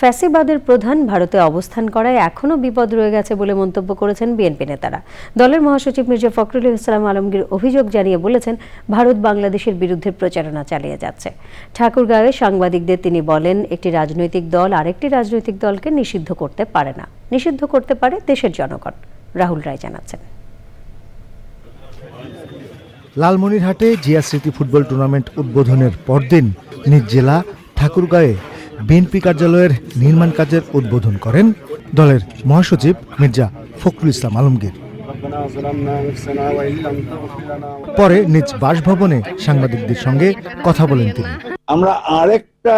ফ্যাসিবাদের প্রধান ভারতে অবস্থান করায় এখনও বিপদ রয়ে গেছে বলে মন্তব্য করেছেন বিএনপি নেতারা। দলের মহাসচিব মির্জা ফখরুল ইসলাম আলমগীর অভিযোগ জানিয়ে বলেছেন, ভারত বাংলাদেশের বিরুদ্ধে প্রচারণা চালিয়ে যাচ্ছে। ঠাকুরগাঁয়ে সাংবাদিকদের তিনি বলেন, একটি রাজনৈতিক দল আরেকটি রাজনৈতিক দলকে নিষিদ্ধ করতে পারে না। নিষিদ্ধ করতে পারে দেশের জনগণ। রাহুল রায় জানাচ্ছেন। লালমনিরহাটে জিয়া স্মৃতি ফুটবল টুর্নামেন্ট উদ্বোধনের পরদিন নিজ জেলা ঠাকুরগাঁয়ে বিএনপি কার্যালয়ের নির্মাণ কাজের উদ্বোধন করেন দলের মহাসচিব মির্জা ফখরুল ইসলাম আলমগীর। পরে নিজ বাসভবনে সাংবাদিকদের সঙ্গে কথা বলেন তিনি। আমরা আরেকটা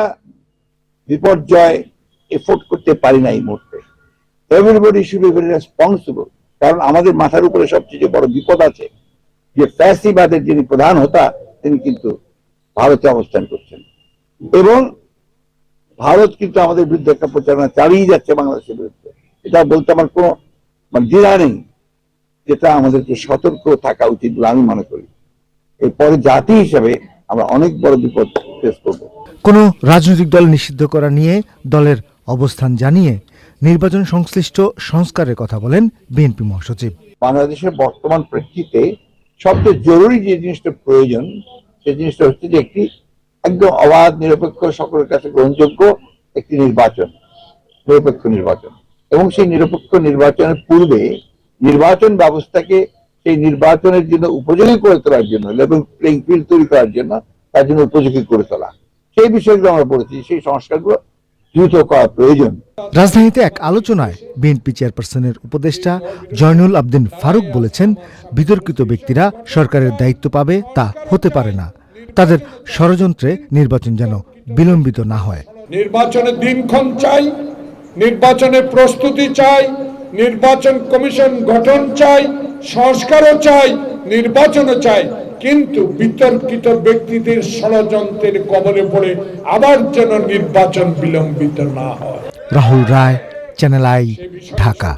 বিপর্যয় এফোর্ড করতে পারি না এই মুহূর্তে। Everybody should be very responsible কারণ আমাদের মাথার উপরে সবচেয়ে বড় বিপদ আছে যে ফ্যাসিবাদের যিনি প্রধান হতা, তিনি কিন্তু ভারতে অবস্থান করছেন। এবং ভারত কিন্তু আমাদের বিরুদ্ধে একটা প্রচারণা চালিয়ে যাচ্ছে বাংলাদেশের বিরুদ্ধে। এটা বলতে আমার কোনো মানে দ্বিধা নেই যেটা আমাদেরকে সতর্ক থাকা উচিত বলে আমি মনে করি। এরপরে জাতি হিসাবে আমরা অনেক বড় বিপদ ফেস করব। কোনো রাজনৈতিক দল নিষিদ্ধ করা নিয়ে দলের অবস্থান জানিয়ে নির্বাচন সংশ্লিষ্ট সংস্কারের কথা বলেন বিএনপি মহাসচিব। বাংলাদেশের বর্তমান প্রেক্ষিতে সবচেয়ে জরুরি যে জিনিসটা প্রয়োজন সেই জিনিসটা হচ্ছে যে একটি একদম অবাধ, নিরপেক্ষ, সকলের কাছে গ্রহণযোগ্য একটি নির্বাচন, নিরপেক্ষ নির্বাচন। এবং সেই নিরপেক্ষ নির্বাচনের পূর্বে নির্বাচন ব্যবস্থাকে সেই নির্বাচনের জন্য উপযোগী করে তোলার জন্য এবং প্লেইং ফিল্ড তৈরি করার জন্য তার জন্য উপযোগী করে তোলা। সেই বিষয়গুলো আমরা বলেছি সেই সংস্কারগুলো দ্রুত করা প্রয়োজন। রাজধানীতে এক আলোচনায় বিএনপি চেয়ারপারসনের উপদেষ্টা জয়নুল আবদিন ফারুক বলেছেন, বিতর্কিত ব্যক্তিরা সরকারের দায়িত্ব পাবে তা হতে পারে না। তাদের ষড়যন্ত্রে নির্বাচন যেন বিলম্বিত না হয়। নির্বাচনের দিনক্ষণ চাই নির্বাচনের প্রস্তুতি চাই নির্বাচন কমিশন গঠন চাই সংস্কারও চাই নির্বাচনও চাই কিন্তু বিতর্কিত ব্যক্তিদের ষড়যন্ত্রের কবলে পড়ে আবার যেন নির্বাচন বিলম্বিত না হয়। Rahul Roy channel I Dhaka.